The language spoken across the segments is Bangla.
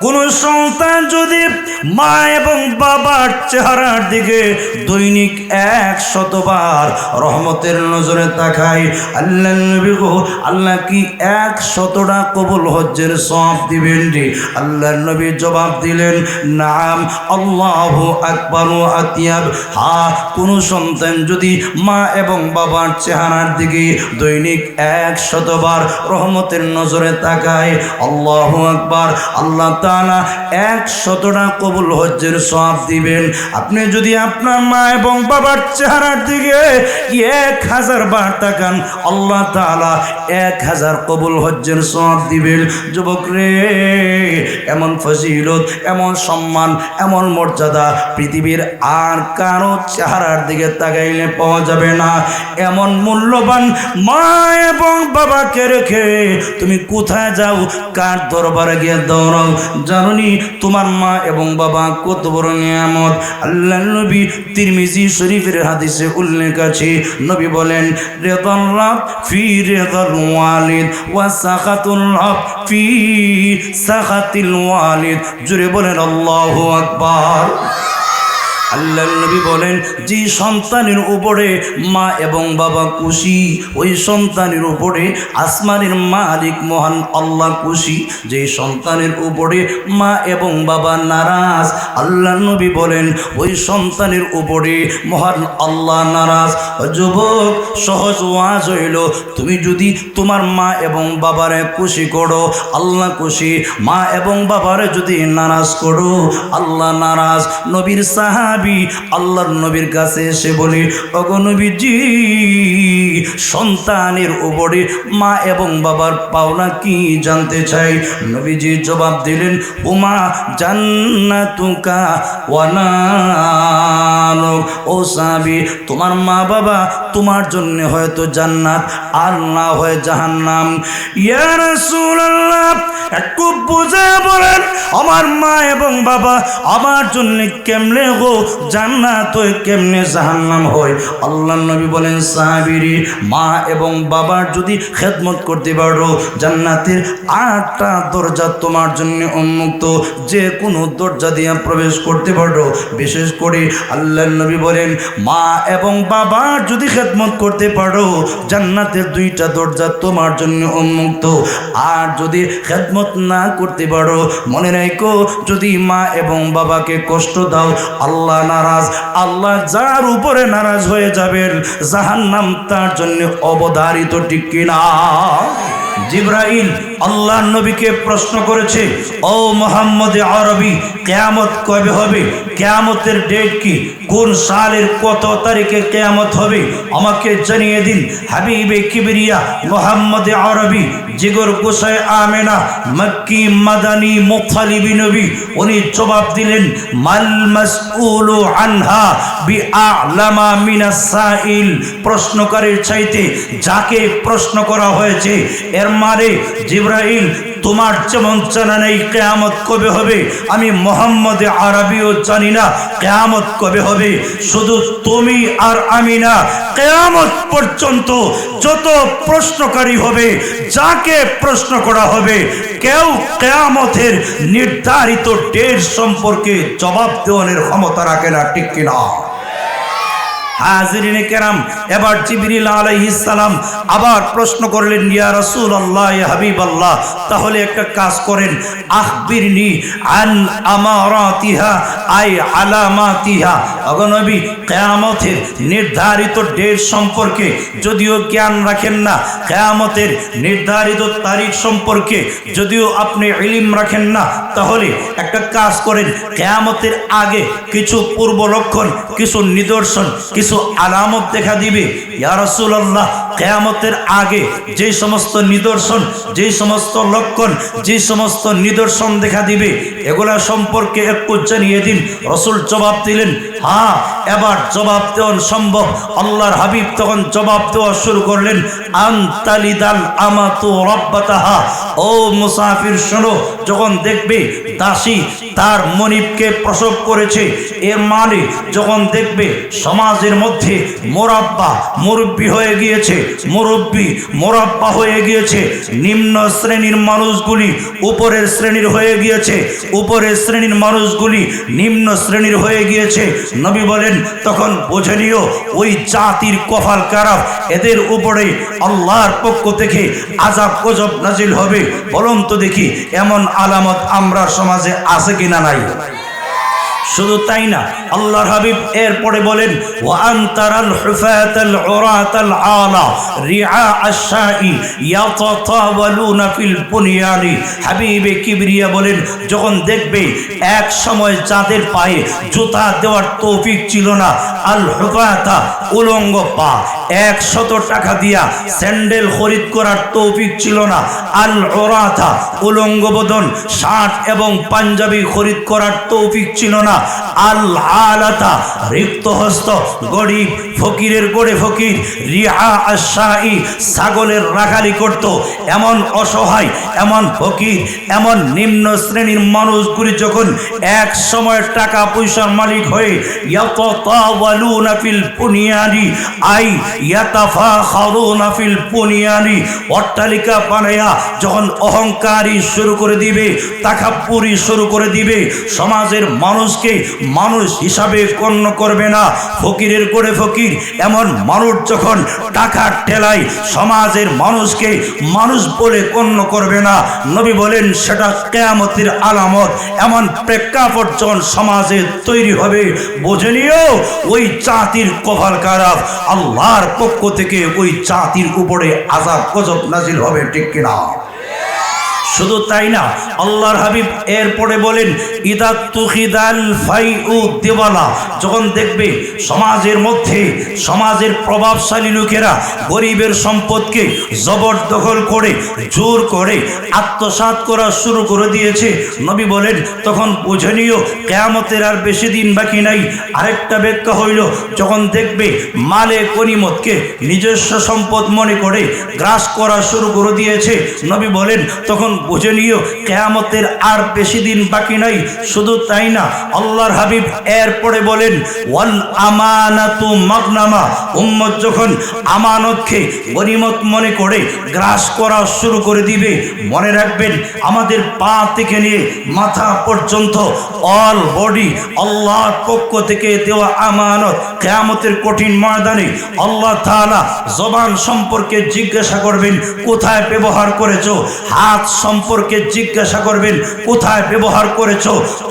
কোন সন্তান যদি মা এবং বাবার চেহারার দিকে দৈনিক এক শতবার রহমতের নজরে তাকায়, আল্লাহ নবী আল্লাহ কি এক শতটা কবুল হজ্জের সব দিবেন রে? আল্লাহ নবী জবাব দিলেন, নাম আল্লাহ আকবর আতিয়াব। হা, কোনো সন্তান যদি মা এবং বাবার চেহারার দিকে দৈনিক এক শতবার রহমতের নজরে তাকায় আল্লাহ আকবার, আল্লাহ তাআলা এক শতটা কবুল হজ্জের সব দিবেন। আপনি যদি আপনার মা এবং বাবার চেহারার দিকে এক হাজার বার তাকান, আল্লাহ তাআলা এক হাজার কবুল হজ্জের সব দিবেন। যুবক রে, এমন ফজিলত, এমন সম্মান, এমন মর্যাদা পৃথিবীর আর কারও চেহারার দিকে তাকাইলে পাওয়া যাবে না। এমন মূল্যবান মা এবং বাবাকে রেখে তুমি কোথায় যাও? কার দরবারে গিয়ে দৌড়াও? জাননি তোমার মা এবং বাবা কত বড় নিয়ামত। আল্লাহ নবী তিরমিজি শরীফের হাদিসে উল্লেখ আছে। নবী বলেন, রেদল রব ফি রেদল ওয়ালিদ ওয়া সাখাতুল রব ফি সাখাতিল ওয়ালিদ। জুড়ে বলেন, আল্লাহু আকবার। আল্লাহ নবী বলেন, যে সন্তানের উপরে মা এবং বাবা খুশি, ওই সন্তানের উপরে আসমানের মালিক মহান আল্লাহ খুশি। যে সন্তানের উপরে মা এবং বাবা নারাজ আল্লাহ নবী বলেন, ওই সন্তানের উপরে মহান আল্লাহ নারাজ। যুবক, সহজ ওয়াজ হইল, তুমি যদি তোমার মা এবং বাবারে খুশি করো, আল্লাহ খুশি। মা এবং বাবারে যদি নারাজ করো, আল্লাহ নারাজ। নবীর সাহাবি আল্লাহর নবীর কাছে এসে বলি অগনবীজি সন্তানের উপরে মা এবং বাবার পাওনা কি জানতে চাই? নবীজি জবাব দিলেন, উমা জান্নাতুকা ওয়ানানো ও সাবি তোমার মা বাবা তোমার জন্য হয়তো জান্নাত, আর না হয় জাহান্নাম। ইয়া রাসূলুল্লাহ, একটু বুঝে বলেন, আমার মা এবং বাবা আমার জন্য কেমনে গো জান্নাত হয় কেমনে জাহান্নাম হয়? আল্লাহ নবী বলেন, সাহাবিরি, মা এবং বাবার যদি খেদমত করতে পারো, জান্নাতের আটটা দরজা তোমার জন্য উন্মুক্ত। যে কোনো দরজা দিয়ে প্রবেশ করতে পারো। বিশেষ করে আল্লাহ নবী বলেন, মা এবং বাবার যদি খেদমত করতে পারো, জান্নাতের দুইটা দরজা তোমার জন্য উন্মুক্ত। আর যদি খেদমত না করতে পারো, মনে রেখো যদি মা এবং বাবাকে কষ্ট দাও, আল্লাহ নারাজ। আল্লাহ যার উপরে নারাজ হয়ে যাবেন জাহান্নাম তার জন্য অবধারিত ঠিক কিনা? জিব্রাইল আল্লাহ নবীকে প্রশ্ন করেছে, ও মোহাম্মদ আরবি, কেয়ামত কবে হবে? কেয়ামতের ডেট কি? কোন সালের কত তারিখে কেয়ামত হবে? আমাকে জানিয়ে দিন, হাবিবে কিবরিয়া মোহাম্মদ আরবি, জিগর গোসাই আমেনা, মক্কি মাদানি মুখালিবি নবী, উনি জবাব দিলেন, মাল মাসউলু আনহা বি আলামা মিনাস সাইল। প্রশ্নকারীর চাইতে যাকে প্রশ্ন করা হয়েছে, এর মানে জিব্রাইল, তোমার যেমন জানা নেই কেয়ামত কবে হবে, আমি মোহাম্মদ আরবিও জানি না কেয়ামত কবে হবে, শুধু তুমি আর আমি না, কেয়ামত পর্যন্ত যত প্রশ্নকারী হবে, যাকে প্রশ্ন করা হবে, কেউ কেয়ামতের নির্ধারিত ডেট সম্পর্কে জবাব দেওয়ানের ক্ষমতা রাখে না, ঠিক কিনা? হাজিরিনে কেরাম, এবার জিবরিল সালাম আবার প্রশ্ন করলেন, ইয়া তাহলে একটা কাজ করেন। আখবিরনি আন আমারাতিহা, আই আলামাতিহা। নির্ধারিত ডেট সম্পর্কে যদিও জ্ঞান রাখেন না, কিয়ামতের নির্ধারিত তারিখ সম্পর্কে যদিও আপনি ইলিম রাখেন না, তাহলে একটা কাজ করেন। কেয়ামতের আগে কিছু পূর্ব লক্ষণ কিছু নিদর্শন, কিছু আলামত দেখা দিবে? ইয়া রাসূলুল্লাহ কেয়ামতের আগে যে সমস্ত নিদর্শন, যে সমস্ত লক্ষণ, যে সমস্ত নিদর্শন দেখা দিবে, এগুলা সম্পর্কে একটু জানিয়ে দিন। রসুল জবাব দিলেন হ্যাঁ এবার জবাব দেওয়ান সম্ভব। আল্লাহর হাবিব তখন জবাব দেওয়া শুরু করলেন, আন্তালিদাল আমাতু রব্বাতাহা। ও মুসাফির, শোনো, যখন দেখবে দাসী তার মনিবকে প্রসব করেছে, এর মানে যখন দেখবে সমাজের মধ্যে মোরাব্বা, মুরব্বী হয়ে গিয়েছে মুরব্বী, মোরাব্বা হয়ে গিয়েছে। নিম্ন শ্রেণির মানুষগুলি উপরের শ্রেণির হয়ে গিয়েছে। উপরের শ্রেণির মানুষগুলি নিম্ন শ্রেণির হয়ে গিয়েছে। নবী বলেন, তখন বোঝে নিও, ওই জাতির কফাল কারাফ এদের উপরে আল্লাহর পক্ষ থেকে আজাব গজব নাজিল হবে। বলুন তো দেখি, এমন আলামত আমরা সমাজে আছে কিনা নাই? শুধু তাই না, আল্লাহর হাবিব এরপরে বলেন ওয়ান তারাল হুফাতাল উরাতাল আলা, রিআ আশাই ইয়াতাতাওয়ালুনা ফিল হাবিবে কিবরিয়া বলেন, যখন দেখবে এক সময় যাদের পায়ে জুতা দেওয়ার তৌফিক ছিল না আল হুফাতা উলঙ্গ পা, একশত টাকা দিয়া স্যান্ডেল খরিদ করার তৌফিক ছিল না আল ওরাথা উলঙ্গ বদন শার্ট এবং পাঞ্জাবি খরিদ করার তৌফিক ছিল না। আল আলাতা রিক্ত হস্ত গরিব, ফকিরের গড়ে ফকির রিহা ছাগলের রাখালি করত। এমন অসহায়, এমন ফকির, এমন নিম্ন শ্রেণির মানুষগুলি যখন এক সময় টাকা পয়সার মালিক হয়ে আই অট্টালিকা যখন অহংকারী শুরু করে দিবে তাকাব্বুরি শুরু করে দিবে, সমাজের মানুষকে মানুষ হিসাবে গণ্য করবে না। ফকিরের করে ফকির, এমন মানুষ যখন টাকার ঠেলায় সমাজের মানুষকে মানুষ বলে গণ্য করবে না। নবী বলেন, সেটা কেয়ামতির আলামত। এমন প্রেক্ষাপট যখন সমাজে তৈরি হবে, বোঝে নিও, ওই জাতির কপাল খারাপ। আল্লাহর পক্ষ থেকে ওই জাতির উপরে আজাব গজব নাজিল হবে, ঠিক কিনা? শুধু তাই না, আল্লাহর হাবিব এরপরে বলেন, ইদা তুহিদাল ফাই উ দেওয়ালা যখন দেখবে সমাজের মধ্যে, সমাজের প্রভাবশালী লোকেরা গরিবের সম্পদকে জবরদখল করে, জোর করে আত্মসাৎ করা শুরু করে দিয়েছে। নবী বলেন, তখন বুঝে নিও, কেয়ামতের আর বেশি দিন বাকি নাই। আরেকটা ব্যাখ্যা হইল, যখন দেখবে মালে কনিমতকে নিজস্ব সম্পদ মনে করে গ্রাস করা শুরু করে দিয়েছে, নবী বলেন, তখন বুঝে নিও, কেয়ামতের আর বেশি দিন বাকি নাই, শুধু তাই না, আল্লাহর হাবিব এরপরে বলেন, ওয়াল আমানাতু মাগনামা। উম্মত যখন আমানতকে গনিমত মনে করে গ্রাস করা শুরু করে দিবে, মনে রাখবেন আমাদের পা থেকে নিয়ে মাথা পর্যন্ত অল বডি আল্লাহর পক্ষ থেকে দেওয়া আমানত কেয়ামতের কঠিন ময়দানে আল্লাহ তাআলা জবান সম্পর্কে জিজ্ঞাসা করবেন, কোথায় ব্যবহার করেছ? হাত সম্পর্কে জিজ্ঞাসা করবেন, কোথায় ব্যবহার করেছ?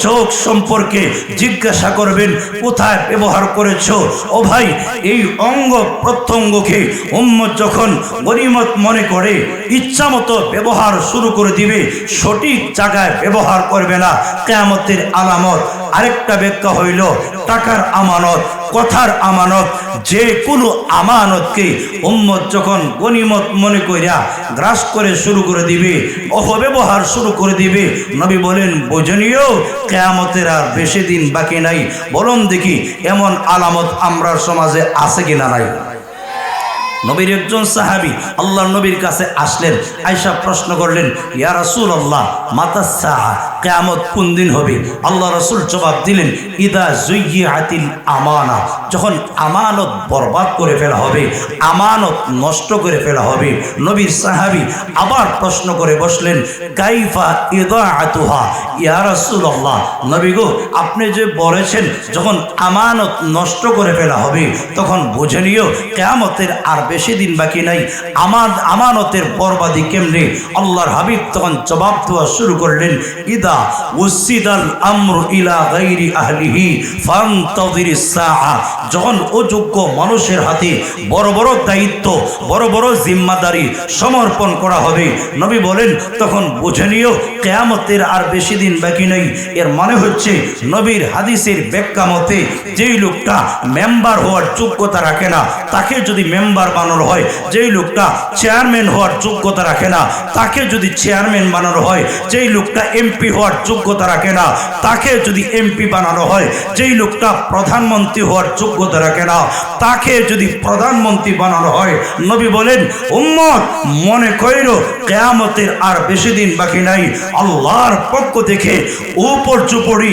চোখ সম্পর্কে জিজ্ঞাসা করবেন, কোথায় ব্যবহার করেছ? ও ভাই, এই অঙ্গ প্রত্যঙ্গকে উম্মত যখন গরিমত মনে করে, ইচ্ছা মতো ব্যবহার শুরু করে দিবে, সঠিক জায়গায় ব্যবহার করবে না। কেয়ামতের আলামত আরেকটা ব্যাখ্যা হইল, টাকার আমানত, কথার আমানত, যে কোনো আমানতকে উম্মত যখন গনিমত মনে কইরা গ্রাস করে শুরু করে দিবে, অপব্যবহার শুরু করে দিবে, নবী বলেন, বোঝনীয়, কেয়ামতের আর বেশি দিন বাকি নাই। বলুন দেখি, এমন আলামত আমরা সমাজে আছে কিনা নাই। নবীর একজন সাহাবি আল্লাহ নবীর কাছে আসলেন, আয়সা প্রশ্ন করলেন, ইয়া রাসূল আল্লাহ মাতা কেয়ামত কোন দিন হবে? আল্লাহ রসুল জবাব দিলেন, ইদা জুইয়াতিল আমানা। যখন আমানত বরবাদ করে ফেলা হবে, আমানত নষ্ট করে ফেলা হবে, নবীর সাহাবি আবার প্রশ্ন করে বসলেন, কাইফা ইদা আতুহা ইয়া রাসূল আল্লাহ নবী গো, আপনি যে বলেছেন যখন আমানত নষ্ট করে ফেলা হবে, তখন বুঝে নিও, কেয়ামতের আর বেশি দিন বাকি নাই। আমার, আমানতের বরবাদি কেমনে? আল্লাহর হাবিব তখন জবাব দেওয়া শুরু করলেন, ইদা যখন অযোগ্য মানুষের হাতে বড় বড় দায়িত্ব, বড় বড় জিম্মাদারি সমর্পণ করা হবে, নবী বলেন, তখন বুঝে নিও, কেয়ামতের আর বেশি দিন বাকি নেই। এর মানে হচ্ছে, নবীর হাদিসের ব্যাখ্যা মতে, যেই লোকটা মেম্বার হওয়ার যোগ্যতা রাখে না, তাকে যদি মেম্বার বানানো হয়, যেই লোকটা চেয়ারম্যান হওয়ার যোগ্যতা রাখে না, তাকে যদি চেয়ারম্যান বানানো হয়, যেই লোকটা এমপি হওয়ার যোগ্যতা রাখে না। তাকে যদি এমপি বানানো হয়, যেই লোকটা প্রধানমন্ত্রী হওয়ার যোগ্যতা রাখে না, তাকে যদি প্রধানমন্ত্রী বানানো হয়, নবী বলেন, উম্মত, মনে কইর, কেয়ামতের আর বেশি দিন বাকি নাই। আল্লাহর পক্ষ থেকে উপর চুপড়ি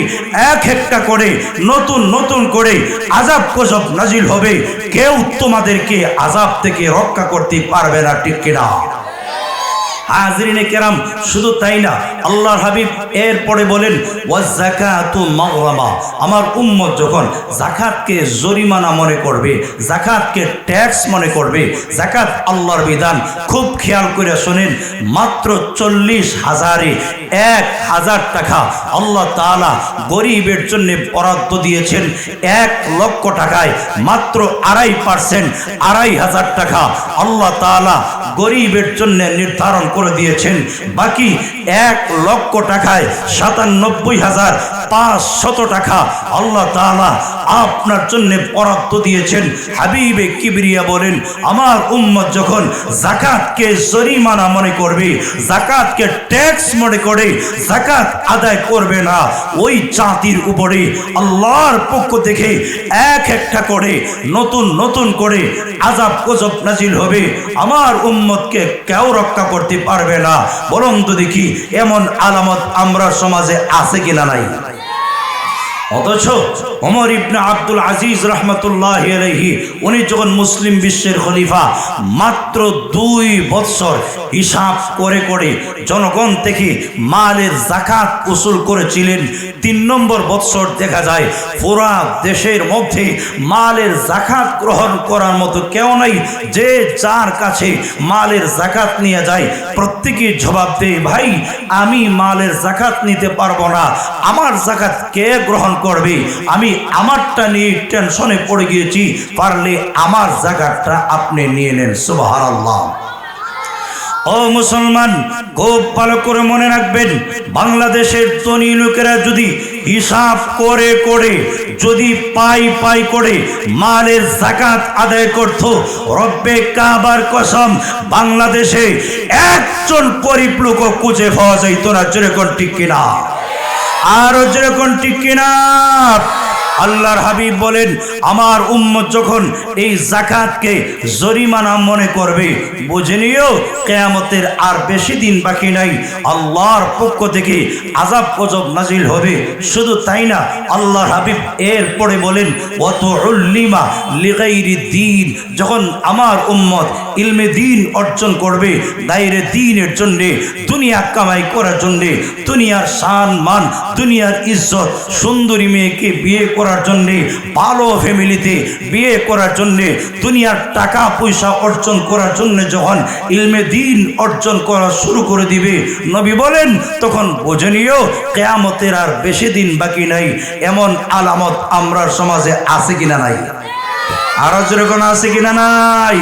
এক একটা করে, নতুন নতুন করে আজাব গজব নাজিল হবে। কেউ তোমাদেরকে আজাব থেকে রক্ষা করতে পারবে না, ঠিক কিনা? হাজরিনে কেরাম, শুধু তাই না, আল্লাহর হাবিব এরপরে বলেন আমার উম্মত যখন জাকাতকে জরিমানা মনে করবে জাকাতকে ট্যাক্স মনে করবে জাকাত আল্লাহর বিধান, খুব খেয়াল করে শোনেন, মাত্র চল্লিশ হাজারে এক হাজার টাকা আল্লাহ তাআলা গরিবের জন্য বরাদ্দ দিয়েছেন, এক লক্ষ টাকায়, মাত্র আড়াই পার্সেন্ট আড়াই হাজার টাকা আল্লাহ তাআলা গরিবের জন্য নির্ধারণ করে দিয়েছেন। বাকি এক লক্ষ টাকায় সাতানব্বই হাজার পাঁচশত টাকা আল্লাহ তাআলা আপনার জন্য বরাদ্দ দিয়েছেন। হাবিবে কিবরিয়া বলেন, আমার উম্মত যখন জাকাতকে জরিমানা মনে করবে জাকাতকে ট্যাক্স মনে করে জাকাত আদায় করবে না। ওই জাতির উপরে আল্লাহর পক্ষ থেকে এক একটা করে নতুন নতুন করে আজাব গজব নাজিল হবে। আমার উম্মতকে কেউ রক্ষা করতে পারবে না। বরং তো দেখি এমন আলামত আমরা সমাজে আছে কিনা নাই? অথচ ওমর ইবনে আব্দুল আজিজ রহমতুল্লাহ আলাইহি, উনি যখন মুসলিম বিশ্বের খলিফা, মাত্র দুই বৎসর হিসাব করে করে জনগণ থেকে মালের জাকাত উসুল করেছিলেন। তিন নম্বর বৎসর দেখা যায়, পুরা দেশের মধ্যে মালের জাকাত গ্রহণ করার মতো কেউ নাই, যে যার কাছে মালের জাকাত নিয়ে যায়। প্রত্যেকে জবাব দেয়, ভাই, আমি মালের জাকাত নিতে পারব না। আমার জাকাত কে গ্রহণ করবে? আমি আমারটা নিয়ে টেনশনে পড়ে গিয়েছি, পারলে আমার জাকাতটা আপনি নিয়ে নেন সুবাহ আল্লাহ ও মুসলমান, খুব ভালো করে মনে রাখবেন, বাংলাদেশের ধনী লোকেরা যদি হিসাব করে করে, যদি পাই পাই করে মালের জাকাত আদায় করত, রব্বে কাবার কসম, বাংলাদেশে একজন গরিব লোক খুঁজে পাওয়া যাইত না, যেরকম ঠিক কিনা। আরও যেরকম ঠিক কিনা? আল্লাহর হাবিব বলেন, আমার উম্মত যখন এই জাকাতকে জরিমানা মনে করবে, বুঝে নিও, কেয়ামতের আর বেশি দিন বাকি নাই। আল্লাহর পক্ষ থেকে আজাব গজব নাজিল হবে। শুধু তাই না, আল্লাহর হাবিব এরপরে বলেন অত উল্লিমা লিগাইরি দিন যখন আমার উম্মত ইলমে দিন অর্জন করবে, দায়রে দিনের জন্যে, দুনিয়া কামাই করার জন্যে, দুনিয়ার সান মান দুনিয়ার ইজ্জত, সুন্দরী মেয়েকে বিয়ে করার জন্যে, ভালো ফ্যামিলিতে বিয়ে করার জন্যে, দুনিয়ার টাকা পয়সা অর্জন করার জন্য যখন ইলমে দিন অর্জন করা শুরু করে দিবে, নবী বলেন, তখন বোঝে নিও, কেয়ামতের আর বেশি দিন বাকি নাই। এমন আলামত আমরা সমাজে আছে কিনা নাই? আরও যেরকম আছে কিনা নাই?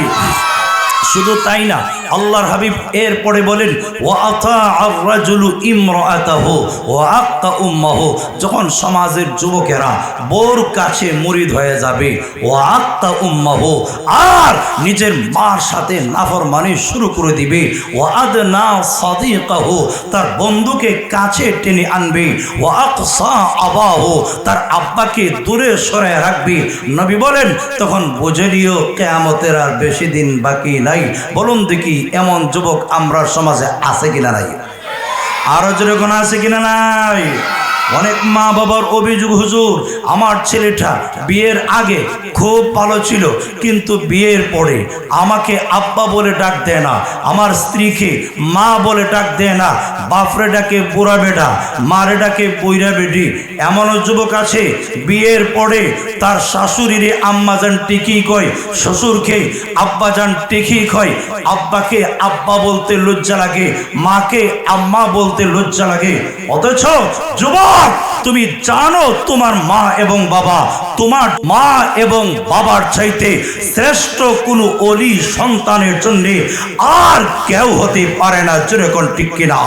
শুধু তাই না আল্লাহর হাবিব এরপরে বলেন ও আতা রাজুলু ইমরাতাহু ও আক্তা উম্মাহু। যখন সমাজের যুবকেরা বোর কাছে মুরিদ হয়ে যাবে ও আক্তা উম্মাহু। আর নিজের মার সাথে নাফরমানি শুরু করে দিবে ও আদনা সাদিকাহু। তার বন্ধুকে কাছে টেনে আনবে ও আকসা আবাহু। তার আব্বাকে দূরে সরায় রাখবে। নবী বলেন, তখন বুঝে নিও, কেয়ামতের আর বেশি দিন বাকি নাই। বলুন দেখি এমন যুবক আমরা সমাজে আছে কিনা নাই? আরও যেরকম আছে কিনা নাই? অনেক মা বাবার অভিযোগ, হুজুর আমার ছেলেটা বিয়ের আগে খুব ভালো ছিল, কিন্তু বিয়ের পরে আমাকে আব্বা বলে ডাক দেয় না, আমার স্ত্রীকে মা বলে ডাক দেয় না বাপরে ডাকে বুড়া বেটা মারে ডাকে বইরা বেটি। এমনও যুবক আছে, বিয়ের পরে তার শাশুড়িরে আম্মা যান টিকি কয়, শ্বশুরকে আব্বা যান টিকি কয়। আব্বাকে আব্বা বলতে লজ্জা লাগে, মাকে আম্মা বলতে লজ্জা লাগে। অথচ যুবক, তুমি জানো তোমার মা এবং বাবা, তোমার মা এবং বাবার চাইতে শ্রেষ্ঠ কোনো অলি সন্তানের জন্যে আর কেউ হতে পারে না, যেরকম ঠিক কিনা।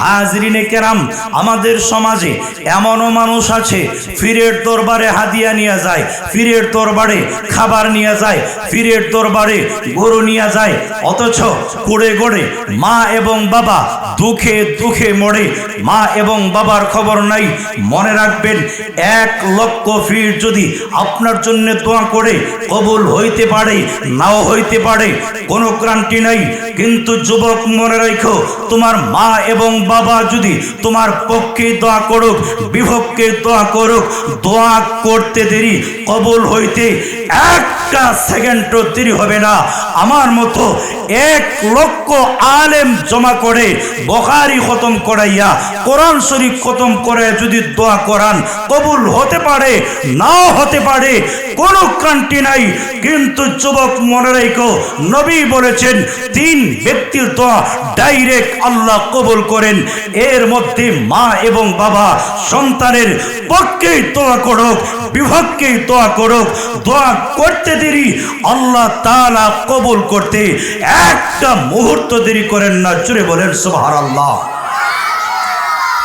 হাজরিনে কেরাম, আমাদের সমাজে এমনও মানুষ আছে, ফিরের দরবারে হাদিয়া নিয়ে যায়, ফিরের দরবারে খাবার নিয়ে যায়, ফিরের দরবারে গরু নিয়ে যায়, অথচ কুড়ে গড়ে মা এবং বাবা দুঃখে দুঃখে মরে, মা এবং বাবার খবর নাই, মনে রাখবেন এক লক্ষ ফির যদি আপনার জন্য দোয়া করে কবুল হইতে পারে, নাও হইতে পারে, কোনো ক্রান্তি নাই, কিন্তু যুবক মনে রাখো, তোমার মা এবং বাবা যদি তোমার পক্ষে দোয়া করুক বিভক্ষে দোয়া করুক, দোয়া করতে দেরি, কবুল হইতে একটা সেকেন্ডও দেরি হবে না। আমার মতো এক লক্ষ আলেম জমা করে বখারি খতম করাইয়া, কোরআন শরীফ খতম করে যদি দোয়া করান, কবুল হতে পারে, নাও হতে পারে, কোনো কান্টি নাই। কিন্তু যুবক মনে রেখো, নবী বলেছেন, তিন ব্যক্তির দোয়া ডাইরেক্ট আল্লাহ কবুল করেন। এর মধ্যে মা এবং বাবা সন্তানের পক্ষেই তোয়া করুক, বিভাগকেই দোয়া করুক, দোয়া করতে দেরি, আল্লাহ তালা কবুল করতে একটা মুহূর্ত দেরি করেন না জুড়ে বলেন সুবহানাল্লাহ।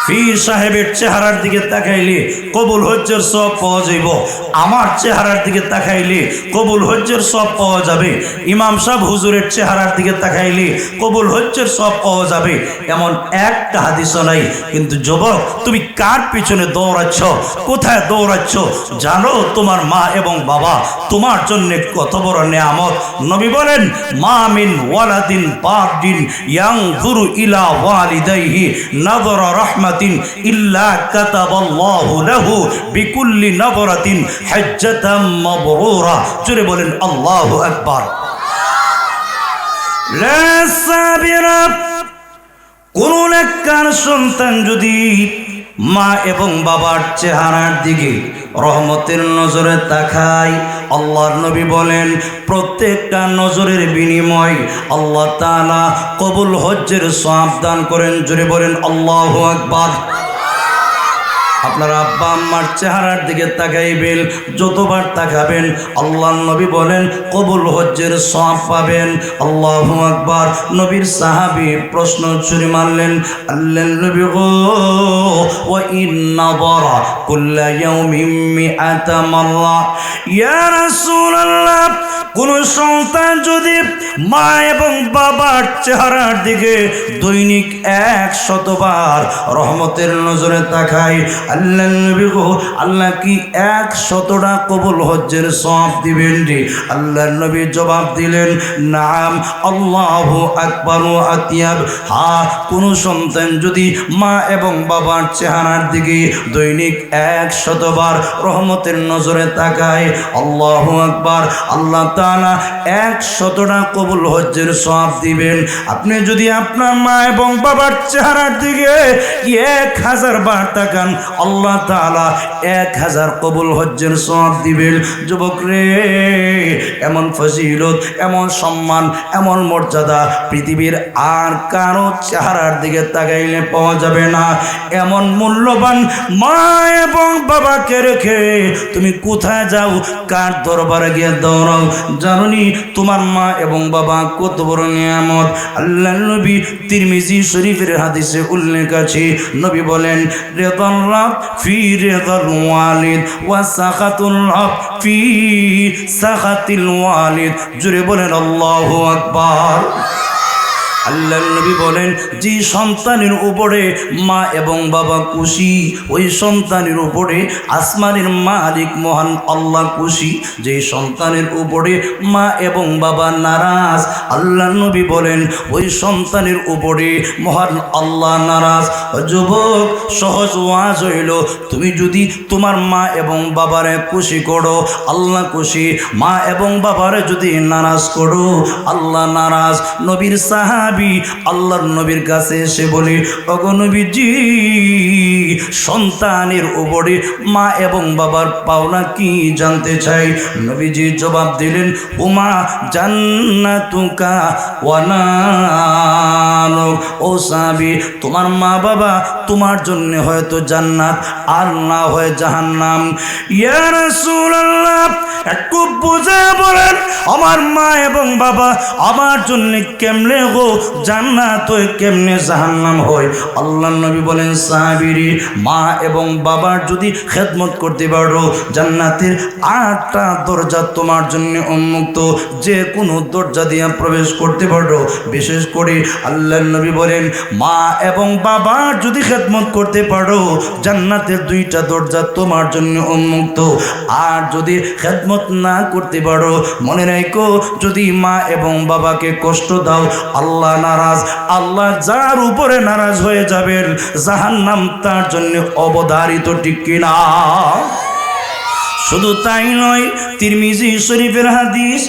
ফির সাহেবের চেহারার দিকে তাকাইলে কবুল হজ্জের সব পাওয়া যাইব। আমার চেহারার দিকে তাকাইলে কবুল হজ্জের সব পাওয়া যাবে। ইমাম সাহেব হুজুরের চেহারার দিকে তাকাইলে কবুল হজ্জের সব পাওয়া যাবে। এমন একটা হাদিসও নাই। কিন্তু যুবক, তুমি কার পিছনে দৌড়াচ্ছ? কোথায় দৌড়াচ্ছ? জানো তোমার মা এবং বাবা তোমার জন্য কত বড় নেয়ামত। নবী বলেন, মা মিন ওয়ালাদিন বাদিন গুরু ইলা ওয়ালিদাইহি নাযরা রাহমাতিন ইল্লা কাতাবাল্লাহু লাহু বিকুল্লি নাযরাতিন হাজ্জাতাম মাবরুরা। জোরে বলেন, আল্লাহু আকবার। লা সাবিরা, কোন একখান সন্তান যদি মা এবং বাবার চেহারার দিকে রহমতের নজরে তাকায় আল্লাহর নবী বলেন, প্রত্যেকটা নজরের বিনিময় আল্লাহ তালা কবুল হজ্জের সাবধান করেন। জুড়ে বলেন, আল্লাহ আকবার। আপনার আব্বা আম্মার চেহারার দিকে তাকাইবেন যতবার তাকাবেন আল্লাহ নবী বলেন, কবুল হজ্জের সব পাবেন। আল্লাহ আকবার, নবীর সাহাবি প্রশ্ন চুরি মারলেন আল্লাহ নবী গো ও ইন্নাবরা কোন সন্তান যদি মা এবং বাবার চেহারার দিকে দৈনিক এক শতবার রহমতের নজরে তাকায় আল্লাহ কি এক শতটা কবুল হজ্জের সব দিবেন রে? আল্লাহ নবী জবাব দিলেন, নাম আল্লাহ আকবর আতিয়াব। হা, কোনো সন্তান যদি মা এবং বাবার চেহারার দিকে দৈনিক এক শতবার রহমতের নজরে তাকায়, আল্লাহ আকবার, আল্লাহ তাআলা এক শতটা কবুল হজ্জের সব দিবেন। আপনি যদি আপনার মা এবং বাবার চেহারার দিকে এক হাজার বার তাকান আল্লাহ তালা এক হাজার কবুল হজ্জের সব দিবেন। যুবক রে, এমন ফজিলত, এমন সম্মান, এমন মর্যাদা পৃথিবীর আর কারও চেহারার দিকে তাকাইলে পাওয়া যাবে না। এমন মূল্যবান মা এবং বাবাকে রেখে তুমি কোথায় যাও, কার দরবারে গিয়ে দৌড়াও, জাননি তোমার মা এবং বাবা কত বড় নিয়ামত। আল্লাহ নবী তিরমিজি শরীফের হাদিসে উল্লেখ আছে। নবী বলেন রেদল রব ফি রেদল ওয়ালিদ ওয়া সাখাতুল রব ফি সাখাতিল ওয়ালিদ। জুড়ে বলেন আল্লাহু নবী বলেন, যে সন্তানের উপরে মা এবং বাবা খুশি, ওই সন্তানের উপরে আসমানের মালিক মহান আল্লাহ খুশি। যে সন্তানের উপরে মা এবং বাবা নারাজ আল্লাহ নবী বলেন, ওই সন্তানের উপরে মহান আল্লাহ নারাজ। যুবক, সহজ ওয়াজ হইল, তুমি যদি তোমার মা এবং বাবারে খুশি করো, আল্লাহ খুশি। মা এবং বাবারে যদি নারাজ করো, আল্লাহ নারাজ। নবীর সাহাবি আল্লাহর নবীর কাছে এসে বলি অগনবীজি সন্তানের উপরে মা এবং বাবার পাওনা কি জানতে চাই? নবীজি জবাব দিলেন, উমা জান্নাতুকা ওয়ানানো ও সাবি তোমার মা বাবা তোমার জন্য হয়তো জান্নাত, আর না হয় জাহান্নাম। ইয়া রাসূলুল্লাহ, একটু বুঝে বলেন, আমার মা এবং বাবা আমার জন্য কেমনে গো জান্নাত হয় কেমনে জাহান্নাম হয়? আল্লাহ নবী বলেন, সাহাবিরি, মা এবং বাবার যদি খেদমত করতে পারো, জান্নাতের আটটা দরজা তোমার জন্য উন্মুক্ত। যে কোনো দরজা দিয়ে প্রবেশ করতে পারো। বিশেষ করে আল্লাহ নবী বলেন, মা এবং বাবার যদি খেদমত করতে পারো, জান্নাতের দুইটা দরজা তোমার জন্য উন্মুক্ত। আর যদি খেদমত না করতে পারো, মনে রেখো যদি মা এবং বাবাকে কষ্ট দাও আল্লাহ নারাজ। আল্লাহ যার উপরে নারাজ হয়ে যাবেন, জাহান্নাম তার জন্য অবধারিত, ঠিক কিনা? শুধু তাই নয়, তিরমিজি শরীফের হাদিস